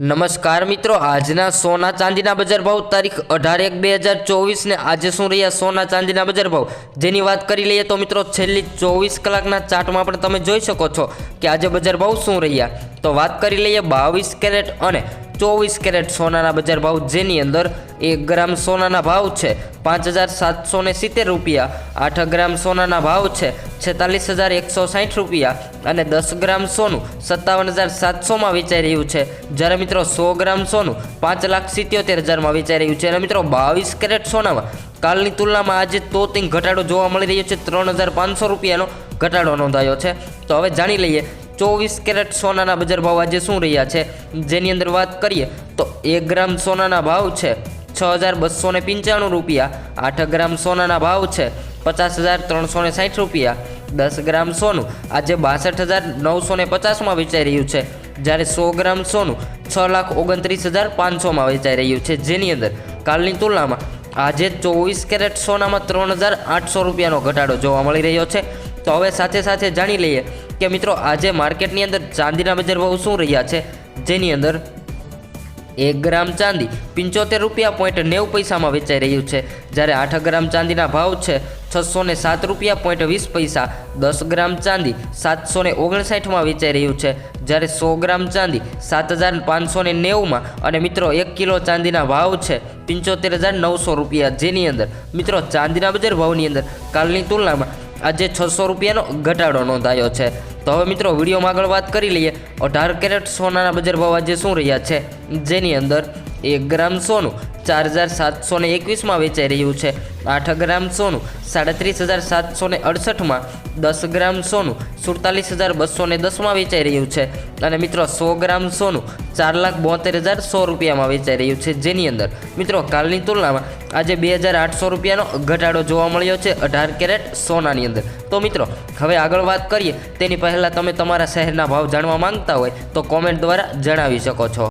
નમસ્કાર મિત્રો, આજના સોના ચાંદીના બજાર ભાવ તારીખ અઢાર એક બે હજાર ચોવીસને આજે શું રહ્યા સોના ચાંદીના બજાર ભાવ? જેની વાત કરી લઈએ તો મિત્રો, છેલ્લી ચોવીસ કલાકના ચાર્ટમાં પણ તમે જોઈ શકો છો કે આજે બજાર ભાવ શું રહ્યા? તો વાત કરી લઈએ બાવીસ કેરેટ અને ચોવીસ કેરેટ સોનાના બજાર ભાવ જેની અંદર એક ગ્રામ સોનાના ભાવ છે, પાંચ હજાર સાતસો ને સિત્તેર રૂપિયા, આઠ ગ્રામ સોનાના ભાવ છે, છેતાલીસ હજાર એકસો સાઠ રૂપિયા અને દસ ગ્રામ સોનું સત્તાવન હજાર સાતસોમાં વેચાઈ રહ્યું છે. જ્યારે મિત્રો સો ગ્રામ સોનું પાંચ લાખ સિત્યોતેર હજારમાં વેચાઈ રહ્યું છે. અને મિત્રો બાવીસ કેરેટ સોનામાં કાલની તુલનામાં આજે તોતિંગ ઘટાડો જોવા મળી રહ્યો છે. ત્રણ હજાર પાંચસો રૂપિયાનો ઘટાડો નોંધાયો છે. તો હવે જાણી લઈએ ચોવીસ કેરેટ સોનાના બજાર ભાવ આજે શું રહ્યા છે? જેની અંદર વાત કરીએ તો એક ગ્રામ સોનાના ભાવ છે છ હજાર બસો ને પંચાણું રૂપિયા, આઠ ગ્રામ સોનાના ભાવ છે પચાસ હજાર ત્રણસો ને સાઠ રૂપિયા, દસ ગ્રામ સોનું આજે બાસઠ હજાર નવસો ને પચાસમાં વેચાઈ રહ્યું છે. જ્યારે સો ગ્રામ સોનું છ લાખ ઓગણત્રીસ હજાર પાંચસોમાં વેચાઈ રહ્યું છે. જેની અંદર કાલની તુલનામાં આજે ચોવીસ કેરેટ સોનામાં ત્રણ હજાર આઠસો રૂપિયાનો ઘટાડો જોવા મળી રહ્યો છે. તો હવે સાથે સાથે જાણી લઈએ કે મિત્રો, આજે માર્કેટની અંદર ચાંદીના બજાર ભાવ શું રહ્યા છે? જેની અંદર એક ગ્રામ ચાંદી પંચોતેર રૂપિયા પોઈન્ટ નેવું પૈસામાં વેચાઈ રહ્યું છે. જ્યારે આઠ ગ્રામ ચાંદીના ભાવ છે છસો ને સાત રૂપિયા પોઈન્ટ વીસ પૈસા, દસ ગ્રામ ચાંદી સાતસો ને ઓગણસાઠમાં વેચાઈ રહ્યું છે. જ્યારે સો ગ્રામ ચાંદી સાત હજાર પાંચસો ને નેવુંમાં અને મિત્રો, એક કિલો ચાંદીના ભાવ છે પંચોતેર હજાર નવસો રૂપિયા. જેની અંદર મિત્રો, ચાંદીના બજાર ભાવની અંદર કાલની તુલનામાં આજે છસો રૂપિયાનો ઘટાડો નોંધાયો છે. તો હવે મિત્રો, વિડીયોમાં આગળ વાત કરી લઈએ. અઢાર કેરેટ સોનાના બજાર ભાવ આજે શું રહ્યા છે? જેની અંદર એક ગ્રામ સોનું ચાર હજાર સાતસો ને એકવીસમાં વેચાઈ રહ્યું છે. આઠ ગ્રામ સોનું સાડત્રીસ હજાર સાતસો ને અડસઠમાં, દસ ગ્રામ સોનું સુડતાલીસ હજાર બસો ને દસમાં વેચાઈ રહ્યું છે. અને મિત્રો, સો ગ્રામ સોનું ચાર લાખ બોતેર હજાર સો રૂપિયામાં વેચાઈ રહ્યું છે. જેની અંદર, મિત્રો, કાલની તુલનામાં આજે બે હજાર આઠસો રૂપિયાનો ઘટાડો જોવા મળ્યો છે અઢાર કેરેટ સોનાની અંદર. તો મિત્રો, હવે આગળ વાત કરીએ. તેની પહેલાં તમે તમારા શહેરના ભાવ જાણવા માંગતા હોય તો કોમેન્ટ દ્વારા જણાવી શકો છો.